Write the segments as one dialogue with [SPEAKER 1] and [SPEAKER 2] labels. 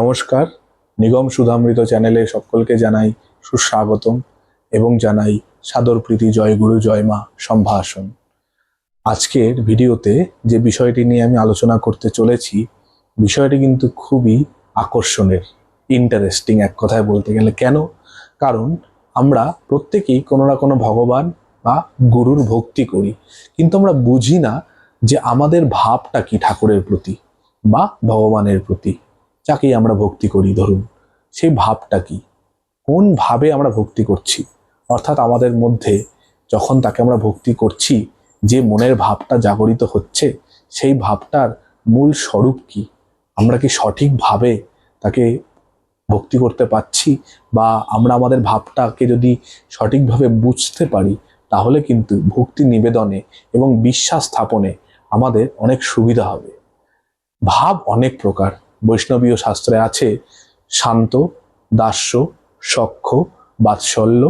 [SPEAKER 1] নমস্কার। নিগম সুধামৃত চ্যানেলে সকলকে জানাই সুস্বাগতম এবং জানাই সাদর প্রীতি, জয় গুরু, জয় মা সম্ভাষণ। আজকের ভিডিওতে যে বিষয়টি নিয়ে আমি আলোচনা করতে চলেছি, বিষয়টি কিন্তু খুবই আকর্ষণের ইন্টারেস্টিং এক কথায় বলতে গেলে। কেন? কারণ আমরা প্রত্যেকেই কোনো না কোনো ভগবান বা গুরুর ভক্তি করি, কিন্তু আমরা বুঝি না যে আমাদের ভাবটা কি ঠাকুরের প্রতি বা ভগবানের প্রতি। যাকেই আমরা ভক্তি করি, ধরুন। সেই ভাবটা কি? কোন ভাবে আমরা ভক্তি করছি? অর্থাৎ আমাদের মধ্যে যখন তাকে আমরা ভক্তি করছি, যে মনের ভাবটা জাগরিত হচ্ছে, সেই ভাবটার মূল স্বরূপ কি? আমরা কি সঠিকভাবে তাকে ভক্তি করতে পারছি? বা আমরা আমাদের ভাবটাকে যদি সঠিকভাবে বুঝতে পারি, তাহলে কিন্তু ভক্তি নিবেদনে এবং বিশ্বাস স্থাপনে আমাদের অনেক সুবিধা হবে। ভাব অনেক প্রকার। বৈষ্ণবীয় শাস্ত্রে আছে, শান্ত, দাস্য সখ্য বাৎসল্য,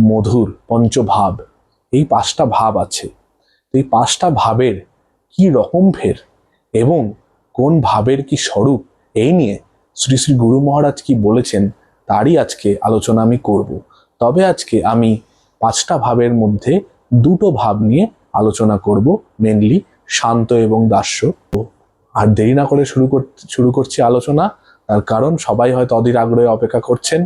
[SPEAKER 1] মধুর, পঞ্চভাব। এই পাঁচটা ভাব আছে। এই পাঁচটা ভাবের কি রকম ফের? এবং কোন ভাবের কি স্বরূপ? এই নিয়ে শ্রী শ্রী গুরু মহারাজ কি বলেছেন, তারই আজকে আলোচনা আমি করব। তবে আজকে আমি পাঁচটা ভাবের মধ্যে দুটো ভাব নিয়ে আলোচনা করব মেনলি শান্ত এবং দাস্য। আর দেরি না করে শুরু কর, শুরু করছি আলোচনা, তার কারণ সবাই হয়তো অধীর আগ্রহে অপেক্ষা করছেন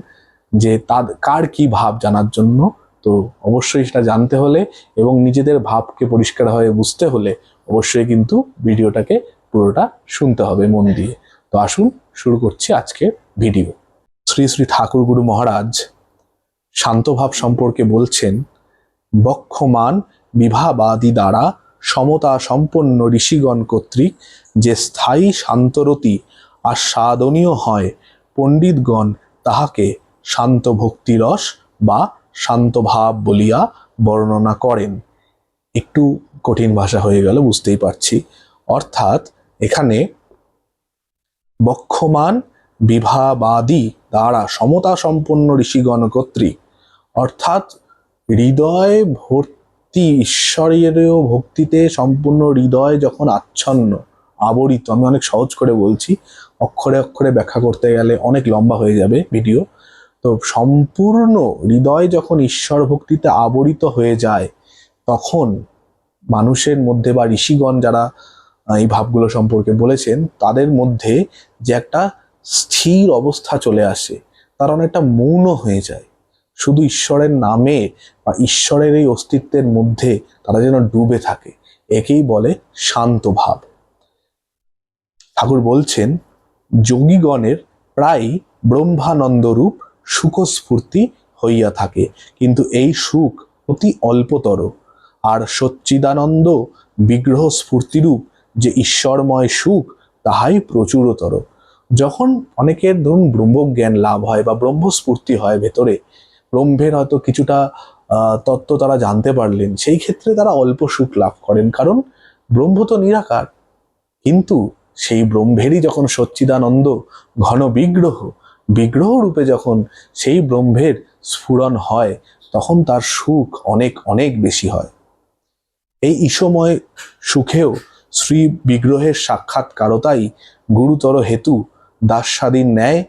[SPEAKER 1] যে তার কার কি ভাব জানার জন্য। তো অবশ্যই সেটা জানতে হলে এবং নিজেদের ভাবকে পরিষ্কার হয়ে বুঝতে হলে অবশ্যই কিন্তু ভিডিওটাকে পুরোটা শুনতে হবে মন দিয়ে। তো আসুন, শুরু করছি আজকের ভিডিও। শ্রী শ্রী ঠাকুর গুরু মহারাজ শান্তভাব সম্পর্কে বলছেন, বক্ষমান বিভাবাদী দ্বারা সমতা সম্পন্ন ঋষিগণ কর্তৃক যে স্থায়ী শান্তরতি আর আস্বাদনীয় হয়, পণ্ডিতগণ তাহাকে শান্ত ভক্তিরস বা শান্তভাব বলিয়া বর্ণনা করেন। একটু কঠিন ভাষা হয়ে গেল, বুঝতেই পারছি। অর্থাৎ এখানে বক্ষমান বিভাবাদী দ্বারা সমতা সম্পন্ন ঋষিগণ কর্তৃক, অর্থাৎ হৃদয় ভর্তি ঈশ্বরের ভক্তিতে সম্পূর্ণ হৃদয় যখন আচ্ছন্ন, আবরিত, আমি অনেক সহজ করে বলছি, অক্ষরে অক্ষরে ব্যাখ্যা করতে গেলে অনেক লম্বা হয়ে যাবে ভিডিও তো সম্পূর্ণ হৃদয় যখন ঈশ্বর ভক্তিতে আবরিত হয়ে যায়, তখন মানুষের মধ্যে বা ঋষিগণ যারা এই ভাবগুলো সম্পর্কে বলেছেন, তাদের মধ্যে যে একটা স্থির অবস্থা চলে আসে, তারা অনেকটা মৌন হয়ে যায়। শুধু ঈশ্বরের নামে বা ঈশ্বরের এই অস্তিত্বের মধ্যে তারা যেন ডুবে থাকে। একেই বলে শান্ত ভাব। ঠাকুর বলছেন, যোগীগণের প্রায় ব্রহ্মানন্দরূপ সুখস্ফূর্তি হইয়া থাকে, কিন্তু এই সুখ অতি অল্পতর। আর সচ্চিদানন্দ বিগ্রহ স্ফূর্তিরূপ যে ঈশ্বরময় সুখ, তাহাই প্রচুরতর। যখন অনেকের ধরুন ব্রহ্মজ্ঞান লাভ হয় বা ব্রহ্মস্ফূর্তি হয় ভেতরে ব্রহ্মের হয়তো কিছুটা তত্ত্ব তারা জানতে পারলেন। সেই ক্ষেত্রে তারা অল্প সুখ লাভ করেন, কারণ ব্রহ্ম তো নিরাকার। কিন্তু সেই ব্রহ্মেরই যখন সচ্চিদানন্দ ঘন বিগ্রহ বিগ্রহ রূপে যখন সেই ব্রহ্মের স্ফুরণ হয়, তখন তার সুখ অনেক অনেক বেশি হয়। এই ঈশময় সুখেও শ্রী বিগ্রহের সাক্ষাৎকারতাই গুরুতর হেতু দাস্বাদীর ন্যায়,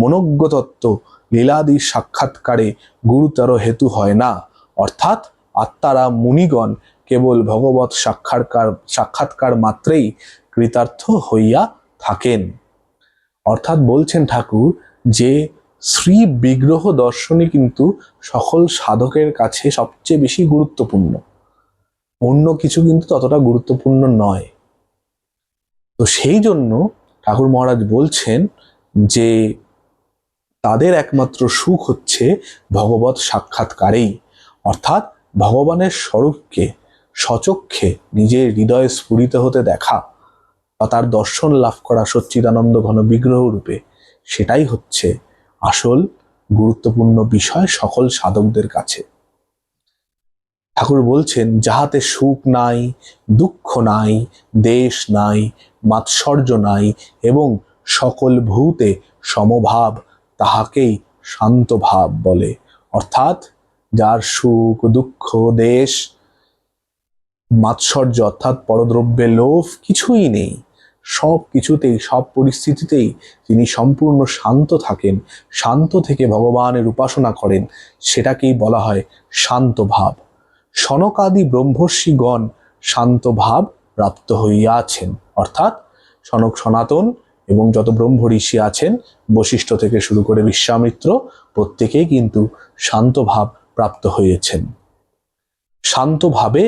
[SPEAKER 1] মনোজ্ঞতত্ত্ব লীলাদির সাক্ষাৎকারে গুরুতর হেতু হয় না। অর্থাৎ আত্মারা মুনিগণ কেবল ভগবত সাক্ষাৎকার সাক্ষাৎকার মাত্রেই কৃতার্থ হইয়া থাকেন। অর্থাৎ বলছেন ঠাকুর যে, শ্রী বিগ্রহ দর্শনই কিন্তু সকল সাধকের কাছে সবচেয়ে বেশি গুরুত্বপূর্ণ। অন্য কিছু কিন্তু ততটা গুরুত্বপূর্ণ নয়। তো সেই জন্য ঠাকুর মহারাজ বলছেন যে তাদের একমাত্র সুখ হচ্ছে ভগবত সাক্ষাৎকারেই। অর্থাৎ ভগবানের স্বরূপকে সচক্ষে নিজের হৃদয়ে স্ফুরিত হতে দেখা বা তার দর্শন লাভ করা সচ্চিদানন্দ ঘন বিগ্রহ রূপে, সেটাই হচ্ছে আসল গুরুত্বপূর্ণ বিষয় সকল সাধকদের কাছে। ঠাকুর বলছেন, যাহাতে সুখ নাই, দুঃখ নাই, দেশ নাই, মাৎসর্য নাই এবং সকল ভূতে সমভাব তাহাকেই শান্ত ভাব বলে। অর্থাৎ যার সুখ, দুঃখ, দেশ, মাৎসর্য অর্থাৎ পরদ্রব্যে লোভ কিছুই নেই। সব কিছুতেই, সব পরিস্থিতিতেই তিনি সম্পূর্ণ শান্ত থাকেন, শান্ত থেকে ভগবানের উপাসনা করেন, সেটাকেই বলা হয় শান্ত ভাব। সনকাদি ব্রহ্মর্ষিগণ শান্ত ভাব প্রাপ্ত হইয়াছেন। অর্থাৎ সনক সনাতন এবং যত ব্রহ্ম ঋষি আছেন, বশিষ্ঠ থেকে শুরু করে বিশ্বামিত্র, প্রত্যেকেই কিন্তু শান্ত ভাব প্রাপ্ত হয়েছেন। শান্তভাবে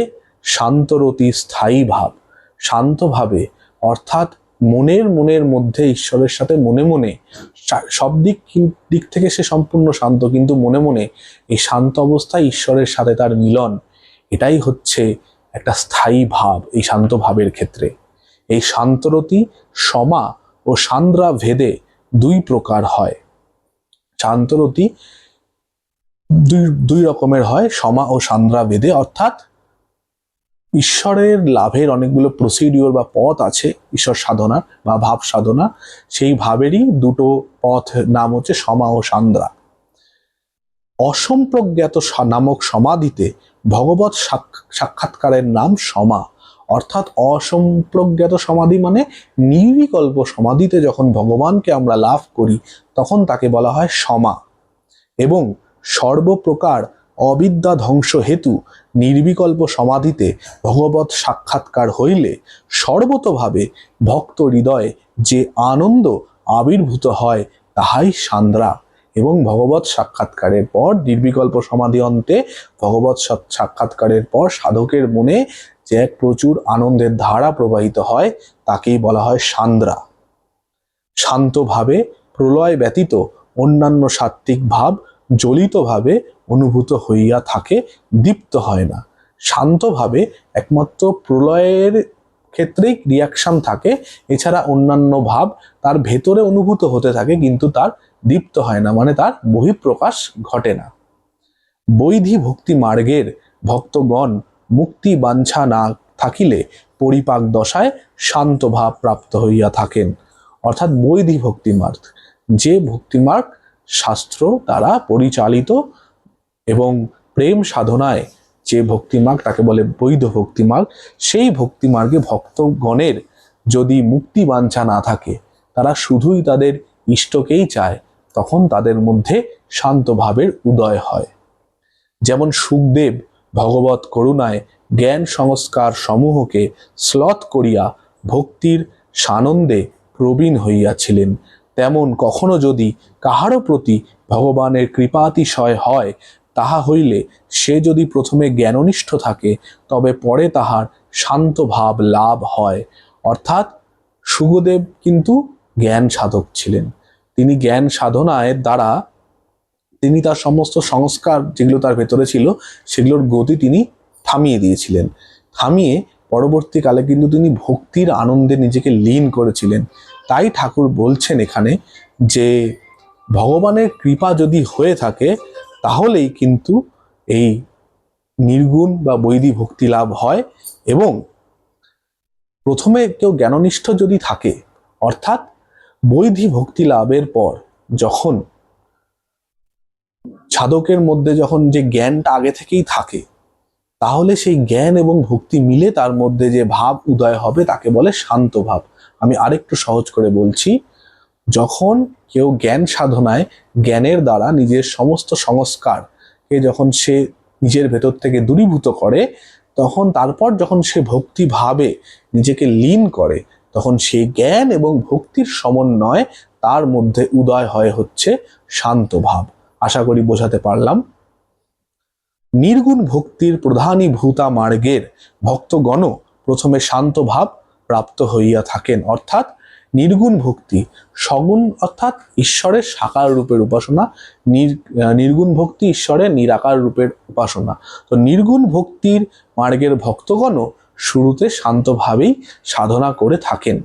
[SPEAKER 1] শান্তরতি স্থায়ী ভাব। শান্তভাবে অর্থাৎ মনের মনের মধ্যে ঈশ্বরের সাথে মনে মনে সব দিক দিক থেকে সে সম্পূর্ণ শান্ত, কিন্তু মনে মনে এই শান্ত অবস্থায় ঈশ্বরের সাথে তার মিলন, এটাই হচ্ছে একটা স্থায়ী ভাব, এই শান্ত ভাবের ক্ষেত্রে। এই শান্তরতি সমা ও সান্দ্রা ভেদে দুই প্রকার হয়। শান্তরতি দুই দুই রকমের হয়, সমা ও সান্দ্রা ভেদে। অর্থাৎ ঈশ্বরের লাভের অনেকগুলো প্রসিডিওর বা পথ আছে, ঈশ্বর সাধনা বা ভাব সাধনা, সেই ভাবেরই দুটো পথ নাম হচ্ছে সমা ও সান্দ্রা। অসম্প্রজ্ঞাত নামক সমাধিতে ভগবত সাক- সাক্ষাৎকারের নাম সমা। অর্থাৎ অসম্প্রজ্ঞাত সমাধি মানে নির্বিকল্প সমাধিতে যখন ভগবানকে আমরা লাভ করি, তখন তাকে বলা হয় সমা। এবং সর্বপ্রকার অবিদ্যা ধ্বংস হেতু নির্বিকল্প সমাধিতে ভগবত সাক্ষাৎকার হইলে সর্বতভাবে ভক্ত হৃদয়ে যে আনন্দ আবির্ভূত হয়, তাহাই সান্দ্রা। এবং ভগবত সাক্ষাৎকারের পর নির্বিকল্প সমাধি অন্তে ভগবত সা- সাক্ষাৎকারের পর সাধকের মনে যে এক প্রচুর আনন্দের ধারা প্রবাহিত হয়, তাকেই বলা হয় সান্দ্রা। শান্তভাবে, প্রলয় ব্যতীত অন্যান্য সাত্ত্বিক ভাব জ্বলিতভাবে অনুভূত হইয়া থাকে, দীপ্ত হয় না। শান্তভাবে একমাত্র প্রলয়ের ক্ষেত্রেই রিয়াকশন থাকে, এছাড়া অন্যান্য ভাব তার ভেতরে অনুভূত হতে থাকে, কিন্তু তার দীপ্ত হয় না মানে তার বহিঃপ্রকাশ ঘটে না। বৈধি ভক্তি মার্গের ভক্তগণ মুক্তি বাঞ্ছা না থাকিলে পরিপাক দশায় শান্ত ভাব প্রাপ্ত হইয়া থাকেন। অর্থাৎ বৈধি ভক্তিমার্গ যে ভক্তিমার্গ শাস্ত্র দ্বারা পরিচালিত এবং প্রেম সাধনায় যে ভক্তিমার্গ, তাকে বলে বৈধ ভক্তিমার্গ, সেই ভক্তিমার্গে ভক্তগণের যদি মুক্তি বাঞ্ছা না থাকে, তারা শুধুই তাদের ইষ্টকেই চায়, তখন তাদের মধ্যে শান্ত ভাবের উদয় হয়। যেমন সুখদেব ভগবত করুণায় জ্ঞান সংস্কার সমূহকে শ্লথ করিয়া ভক্তির সানন্দে প্রবীণ হইয়াছিলেন। তেমন কখনো যদি কাহারও প্রতি ভগবানের কৃপাতিশয় হয়, তাহা হইলে সে যদি প্রথমে জ্ঞাননিষ্ঠ থাকে, তবে পরে তাহার শান্ত ভাব লাভ হয়। অর্থাৎ সুখদেব কিন্তু জ্ঞান সাধক ছিলেন। তিনি জ্ঞান সাধনায় দ্বারা তিনি তার সমস্ত সংস্কার যেগুলো তার ভেতরে ছিল, সেগুলোর গতি তিনি থামিয়ে দিয়েছিলেন। থামিয়ে পরবর্তীকালে কিন্তু তিনি ভক্তির আনন্দে নিজেকে লীন করেছিলেন। তাই ঠাকুর বলছেন এখানে যে, ভগবানের কৃপা যদি হয়ে থাকে, তাহলেই কিন্তু এই নির্গুণ বা বৈধি ভক্তি লাভ হয় এবং প্রথমে কেউ জ্ঞাননিষ্ঠ যদি থাকে, অর্থাৎ বৈধি ভক্তি লাভের পর যখন সাধকের মধ্যে যখন যে জ্ঞানটা আগে থেকেই থাকে, তাহলে সেই জ্ঞান এবং ভক্তি মিলে তার মধ্যে যে ভাব উদয় হবে তাকে বলে শান্ত ভাব। আমি আরেকটু সহজ করে বলছি, যখন কেউ জ্ঞান সাধনায় জ্ঞানের দ্বারা নিজের সমস্ত সংস্কারকে যখন সে নিজের ভেতর থেকে দূরীভূত করে, তখন তারপর যখন সে ভক্তি ভাবে নিজেকে লীন করে, তখন সেই জ্ঞান এবং ভক্তির সমন্বয় তার মধ্যে উদয় হয় হচ্ছে শান্ত ভাব। আশা করি বোঝাতে পারলাম। নির্গুণ ভক্তির প্রধানী ভূতা মার্গের ভক্তগণ প্রথমে শান্ত ভাব প্রাপ্ত হইয়া থাকেন। অর্থাৎ নির্গুণ ভক্তি সগুণ, অর্থাৎ ঈশ্বরের সাকার রূপের উপাসনা নির্গুণ ভক্তি ঈশ্বরের নিরাকার রূপের উপাসনা। তো নির্গুণ ভক্তির মার্গের ভক্তগণ শুরুতে শান্তভাবেই সাধনা করে থাকেন।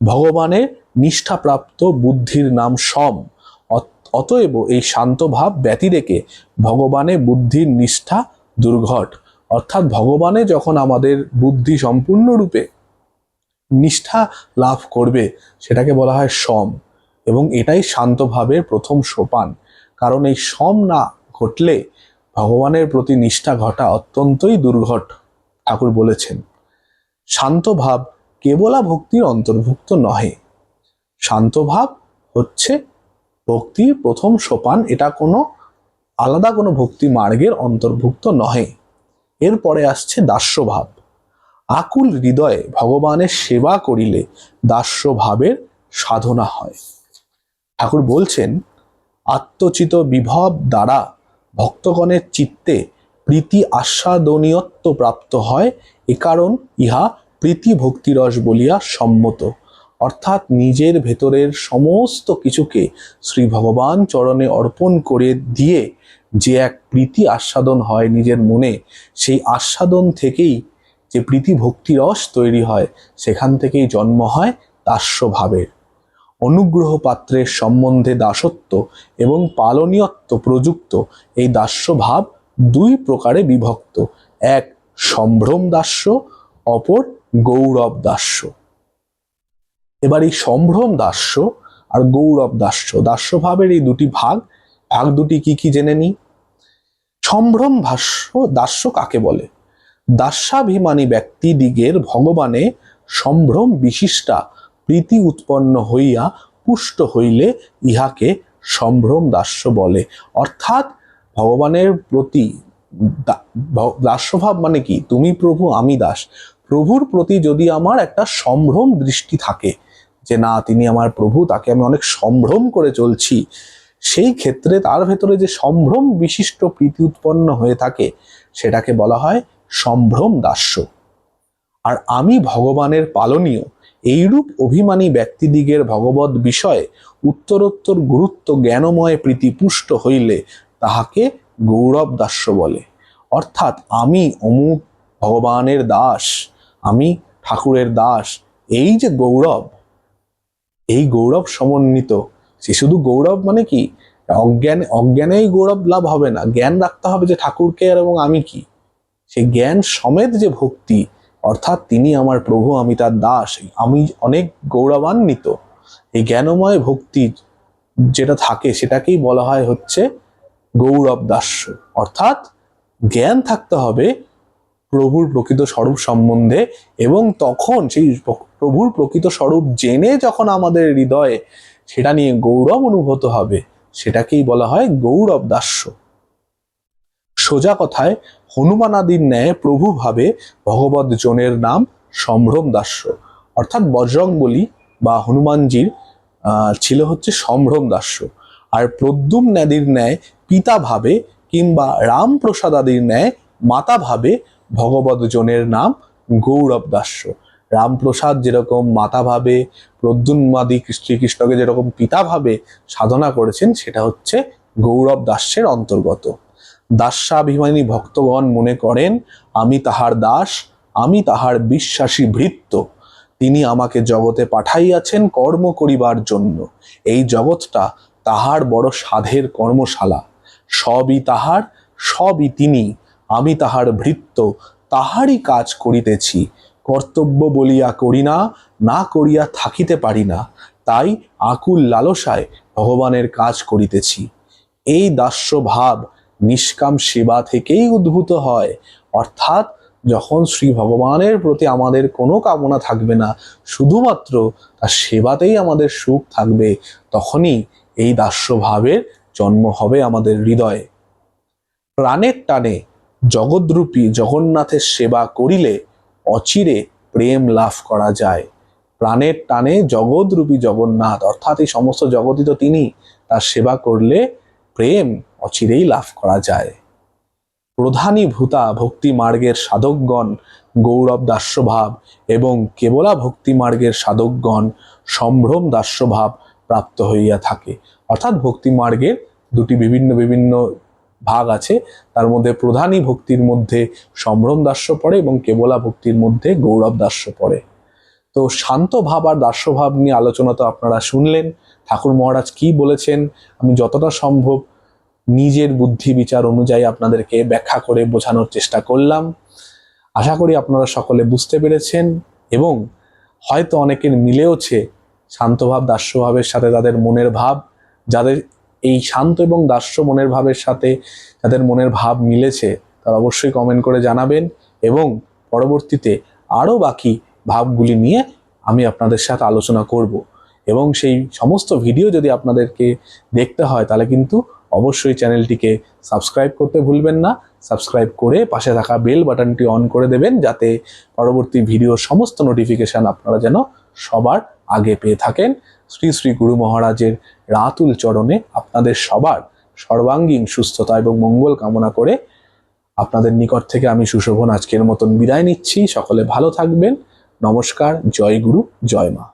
[SPEAKER 1] ভগবানের নিষ্ঠাপ্রাপ্ত বুদ্ধির নাম সম। অতএব এই শান্ত ভাব ব্যতিরেকে ভগবানে বুদ্ধির নিষ্ঠা দুর্ঘট। অর্থাৎ ভগবানে যখন আমাদের বুদ্ধি সম্পূর্ণরূপে নিষ্ঠা লাভ করবে, সেটাকে বলা হয় সম। এবং এটাই শান্ত ভাবের প্রথম সোপান। কারণ এই সম না ঘটলে ভগবানের প্রতি নিষ্ঠা ঘটা অত্যন্তই দুর্ঘট, ঠাকুর বলেছেন। শান্ত ভাব কেবলা ভক্তির অন্তর্ভুক্ত নহে। শান্তভাব হচ্ছে ভক্তির প্রথম সোপান, এটা কোনো আলাদা কোনো ভক্তি মার্গের অন্তর্ভুক্ত নহে। এরপরে আসছে দাস্যভাব। আকুল হৃদয়ে ভগবানের সেবা করিলে দাস্যভাবের সাধনা হয়। ঠাকুর বলছেন, আত্মচিত বিভব দ্বারা ভক্তগণের চিত্তে প্রীতি আস্বাদনীয়ত্ব প্রাপ্ত হয়, এ কারণ ইহা প্রীতি ভক্তিরস বলিয়া সম্মত। অর্থাৎ নিজের ভেতরের সমস্ত কিছুকে শ্রী ভগবান চরণে অর্পণ করে দিয়ে যে এক প্রীতি আস্বাদন হয় নিজের মনে, সেই আস্বাদন থেকেই যে প্রীতি ভক্তি রস তৈরি হয়, সেখান থেকেই জন্ম হয় দাস্য ভাবের অনুগ্রহ পাত্রের সম্বন্ধে দাসত্ব এবং পালনীয়ত্ব প্রযুক্ত এই দাস্য ভাব দুই প্রকারে বিভক্ত। এক সম্ভ্রম দাস্য, অপর গৌরব দাস্য। এবার এই সম্ভ্রম দাস্য আর গৌরব দাস্য। দাস্য ভাবের এই দুটি ভাগ ভাগ দুটি কি কি জেনে নি সম্ভ্রম ভাষ্য দাস্য কাকে বলে? দাস্যাভিমানী ব্যক্তিদিগের ভগবানে সম্ভ্রম বিশিষ্টা প্রীতি উৎপন্ন হইয়া পুষ্ট হইলে ইহাকে সম্ভ্রম দাস্য বলে। অর্থাৎ ভগবানের প্রতি দাস্যভাব মানে কি? তুমি প্রভু, আমি দাস। প্রভুর প্রতি যদি আমার একটা সম্ভ্রম দৃষ্টি থাকে যে না, তিনি আমার প্রভু, তাকে আমি অনেক সম্ভ্রম করে চলছি। সেই ক্ষেত্রে তার ভেতরে যে সম্ভ্রম বিশিষ্ট প্রীতি উৎপন্ন হয়ে থাকে, সেটাকে বলা হয় সম্ভ্রম দাস্য। আর আমি ভগবানের পালনীয়, এইরূপ অভিমানী ব্যক্তিদিগের ভগবত বিষয়ে উত্তরোত্তর গুরুত্ব জ্ঞানময় প্রীতিপুষ্ট হইলে তাহাকে গৌরব দাস্য বলে। অর্থাৎ আমি অমুক ভগবানের দাস, আমি ঠাকুরের দাস, এই যে গৌরব এই গৌরব সমন্বিত। সে শুধু গৌরব মানে কি? অজ্ঞান, অজ্ঞানেই গৌরব লাভ হবে না। জ্ঞান রাখতে হবে যে ঠাকুরকে আর এবং আমি কি। সেই জ্ঞান সমেত যে ভক্তি, অর্থাৎ তিনি আমার প্রভু, আমি তার দাস, আমি অনেক গৌরবান্বিত। এই জ্ঞানময় ভক্তি যেটা থাকে, সেটাকেই বলা হয় হচ্ছে গৌরব দাস্য। অর্থাৎ জ্ঞান থাকতে হবে প্রভুর প্রকৃত স্বরূপ সম্বন্ধে এবং তখন সেই প্রভুর প্রকৃত স্বরূপ জেনে যখন আমাদের হৃদয়ে সেটা নিয়ে গৌরব অনুভূত হবে, সেটাকেই বলা হয় গৌরব দাস্য। সোজা কথায়, হনুমানাদির ন্যায় প্রভু ভাবে ভগবত জনের নাম সম্ভ্রম দাস্য। অর্থাৎ বজরং বলি বা হনুমানজির ছিল হচ্ছে সম্ভ্রম দাস্য। আর প্রদ্যুম ন্যাদির ন্যায় পিতা ভাবে কিংবা রামপ্রসাদ আদির ন্যায় মাতা ভাবে ভগবত জনের নাম গৌরব দাস্য রামপ্রসাদ যেরকম মাতা ভাবে, প্রদ্যুন্মাদি শ্রীকৃষ্ণকে যেরকম পিতা ভাবে সাধনা করেছেন, সেটা হচ্ছে গৌরব দাস্যের অন্তর্গত। দাস্যাভিমানী ভক্তগণ মনে করেন, আমি তাহার দাস, আমি তাহার বিশ্বাসী ভৃত্য। তিনি আমাকে জগতে পাঠাইয়াছেন কর্ম করিবার জন্য। এই জগৎটা তাহার বড় সাধের কর্মশালা। সবই তাহার, সবই তিনি। আমি তাহার ভৃত্য, তাহারই কাজ করিতেছি। কর্তব্য বলিয়া করি না না করিয়া থাকিতে পারি না। তাই আকুল লালসায় ভগবানের কাজ করিতেছি। এই দাস্য ভাব নিষ্কাম সেবা থেকেই উদ্ভূত হয়। অর্থাৎ যখন শ্রী ভগবানের প্রতি আমাদের কোনো কামনা থাকবে না, শুধুমাত্র তার সেবাতেই আমাদের সুখ থাকবে, তখনই এই দাস্য ভাবের জন্ম হবে আমাদের হৃদয়ে। প্রাণের টানে জগদ্রূপী জগন্নাথের সেবা করিলে অচিরে প্রেম লাভ করা যায়। প্রাণের টানে জগৎরূপী জগন্নাথ, অর্থাৎ এই সমস্ত জগতই তো তিনি, তার সেবা করলে প্রেম অচিরেই লাভ করা যায়। প্রধানী ভূতা ভক্তি মার্গের সাধকগণ, গৌরব দাস্যভাব এবং কেবলা ভক্তি মার্গের সাধকগণ সম্ভ্রম দাস্যভাব প্রাপ্ত হইয়া থাকে। অর্থাৎ ভক্তি মার্গের দুটি বিভিন্ন বিভিন্ন ভাগ আছে। তার মধ্যে প্রধানী ভক্তির মধ্যে সম্ভ্রম দাস্য পড়ে এবং কেবলা ভক্তির মধ্যে গৌরব দাস্য পড়ে। তো শান্ত ভাব আর দাস্যভাব নিয়ে আলোচনা তো আপনারা শুনলেন। ঠাকুর মহারাজ কি বলেছেন? আমি যতটা সম্ভব নিজের বুদ্ধি বিচার অনুযায়ী আপনাদেরকে ব্যাখ্যা করে বোঝানোর চেষ্টা করলাম। আশা করি আপনারা সকলে বুঝতে পেরেছেন এবং হয়তো অনেকের মিলেওছে শান্তভাব দাস্যভাবের সাথে তাদের মনের ভাব, যাদের এই শান্ত এবং দাস্য মনের ভাবের সাথে যাদের মনের ভাব মিলেছে, তারা অবশ্যই কমেন্ট করে জানাবেন এবং পরবর্তীতে আরও বাকি ভাবগুলি নিয়ে আমি আপনাদের সাথে আলোচনা করব। এবং সেই সমস্ত ভিডিও যদি আপনাদেরকে দেখতে হয়, তাহলে কিন্তু অবশ্যই চ্যানেলটিকে সাবস্ক্রাইব করতে ভুলবেন না। সাবস্ক্রাইব করে পাশে থাকা বেল বাটনটি অন করে দেবেন, যাতে পরবর্তী ভিডিওর সমস্ত নোটিফিকেশন আপনারা যেন সবার আগে পেয়ে থাকেন। শ্রী শ্রী গুরু মহারাজের রাতুল চরণে আপনাদের সবার সর্বাঙ্গীন সুস্থতা এবং মঙ্গল কামনা করে আপনাদের নিকট থেকে আমি সুশোভন আজকের মতন বিদায় নিচ্ছি। সকলে ভালো থাকবেন। নমস্কার, জয় গুরু, জয় মা।